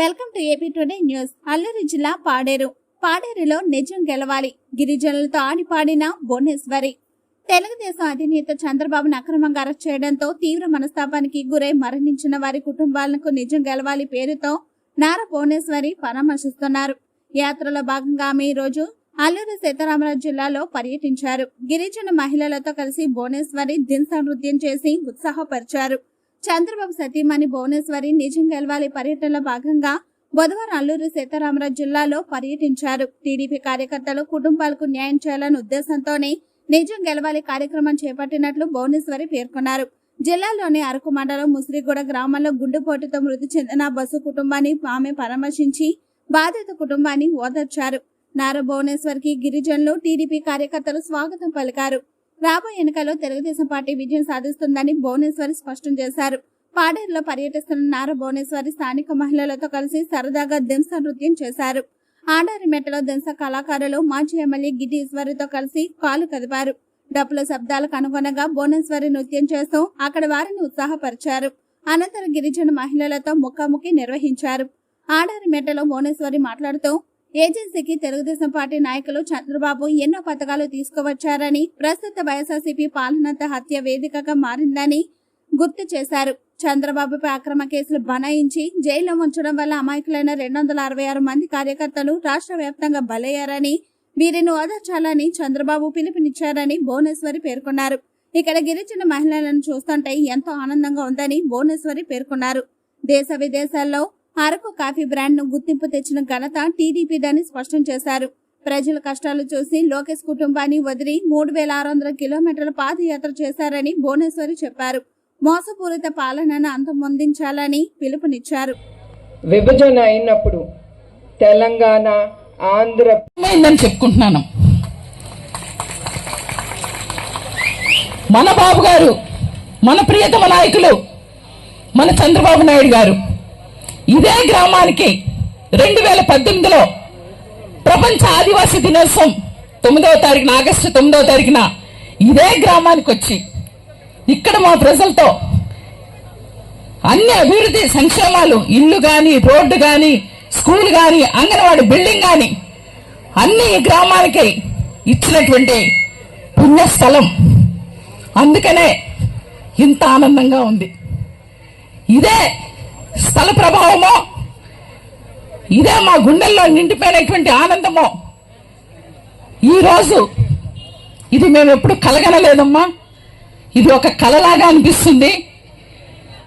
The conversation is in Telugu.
Welcome to AP today news. Alluri జిల్లా పాడేరు. పాడేరులో నిజం గెలవాలి. గిరిజనులతో ఆడిపాడిన భువనేశ్వరి. తెలుగుదేశం అధినేత చంద్రబాబును అక్రమంగా అరెస్ట్ చేయడంతో తీవ్ర మనస్తాపానికి గురై మరణించిన వారి కుటుంబాలకు నిజం గెలవాలి పేరుతో నారా భువనేశ్వరి పరామర్శిస్తున్నారు. యాత్రలో భాగంగా ఆమె ఈ రోజు అల్లూరు సీతారామరాజు జిల్లాలో పర్యటించారు. గిరిజన మహిళలతో కలిసి భువనేశ్వరి దింస నృత్యం చేసి ఉత్సాహపరిచారు. చంద్రబాబు సతీమణి భువనేశ్వరి నిజం గెలవాలి పర్యటనలో భాగంగా బుధవారం అల్లూరు సీతారామరాజు జిల్లాలో పర్యటించారు. టీడీపీ కార్యకర్తలు కుటుంబాలకు న్యాయం చేయాలనే ఉద్దేశంతోనే నిజం గెలవాలి కార్యక్రమం చేపట్టినట్లు భువనేశ్వరి పేర్కొన్నారు. జిల్లాలోని అరకు మండలం ముసిరిగూడ గ్రామంలో గుండెపోటుతో మృతి చెందిన బస్సు కుటుంబాన్ని ఆమె పరామర్శించి బాధిత కుటుంబాన్ని ఓదార్చారు. నారా భువనేశ్వర్కి గిరిజనులు టీడీపీ కార్యకర్తలు స్వాగతం పలికారు. రాబోయే ఎన్నికల్లో తెలుగుదేశం పార్టీ విజయం సాధిస్తుందని భువనేశ్వరి స్పష్టం చేశారు. పాడేరులో పర్యటిస్తున్న నారా భువనేశ్వరి స్థానిక మహిళలతో కలిసి సరదాగా దింస నృత్యం చేశారు. ఆడారిమెట్టలో దింస కళాకారులు మాజీ ఎమ్మెల్యే గిడ్డి ఈశ్వరితో కలిసి కాలు కదిపారు. డప్పుల శబ్దాలకు అనుగుణంగా భువనేశ్వరి నృత్యం చేస్తూ అక్కడ వారిని ఉత్సాహపరిచారు. అనంతరం గిరిజన మహిళలతో ముఖాముఖి నిర్వహించారు. ఆడారిమెట్టలో భువనేశ్వరి మాట్లాడుతూ ఏజెన్సీకి తెలుగుదేశం పార్టీ నాయకులు చంద్రబాబు ఎన్నో పథకాలు తీసుకువచ్చారని ప్రస్తుత వైఎస్ఆర్సీపీ పాలనంత హత్య వేదికగా మారిందని గుర్తు చేశారు. చంద్రబాబుపై అక్రమ కేసులు బనాయించి జైల్లో ఉంచడం వల్ల అమాయకులైన రెండు వందల అరవై ఆరు మంది కార్యకర్తలు రాష్ట్ర వ్యాప్తంగా బలయ్యారని వీరిని ఓదార్చాలని చంద్రబాబు పిలుపునిచ్చారని భువనేశ్వరి పేర్కొన్నారు. ఇక్కడ గిరిజన మహిళలను చూస్తుంటే ఎంతో ఆనందంగా ఉందని భువనేశ్వరి పేర్కొన్నారు. దేశ విదేశాల్లో అరకు కాఫీ బ్రాండ్ను గుర్తింపు తెచ్చిన ఘనత టీడీపీదని స్పష్టం చేశారు. ప్రజల కష్టాలు చూసి లోకేష్ కుటుంబాన్ని వదిలి మూడు వేల ఆరు వందల కిలోమీటర్ల పాదయాత్ర చేశారని భువనేశ్వరి చెప్పారు. మోసపూరిత పాలనను అంతమొందించాలని పిలుపునిచ్చారు. విభజన అయినప్పుడు తెలంగాణ ఆంధ్ర చెప్పుకుంటున్నాను. మన బాబు గారు మన ప్రియతమ నాయకులు మన చంద్రబాబు నాయుడు గారు ఇదే గ్రామానికి రెండు వేల పద్దెనిమిదిలో ప్రపంచ ఆదివాసీ దినోత్సవం తొమ్మిదవ తారీఖున ఆగస్టు తొమ్మిదవ తారీఖున ఇదే గ్రామానికి వచ్చి ఇక్కడ మా ప్రజలతో అన్ని అభివృద్ధి సంక్షేమాలు ఇల్లు కానీ రోడ్డు కానీ స్కూల్ కానీ అంగన్వాడి బిల్డింగ్ కానీ అన్ని ఈ గ్రామానికి ఇచ్చినటువంటి పుణ్యస్థలం. అందుకనే ఇంత ఆనందంగా ఉంది. ఇదే స్థల ప్రభావమో ఇదే మా గుండెల్లో నిండిపోయినటువంటి ఆనందమో. ఈరోజు ఇది మేము ఎప్పుడు కలగనలేదమ్మా. ఇది ఒక కలలాగా అనిపిస్తుంది.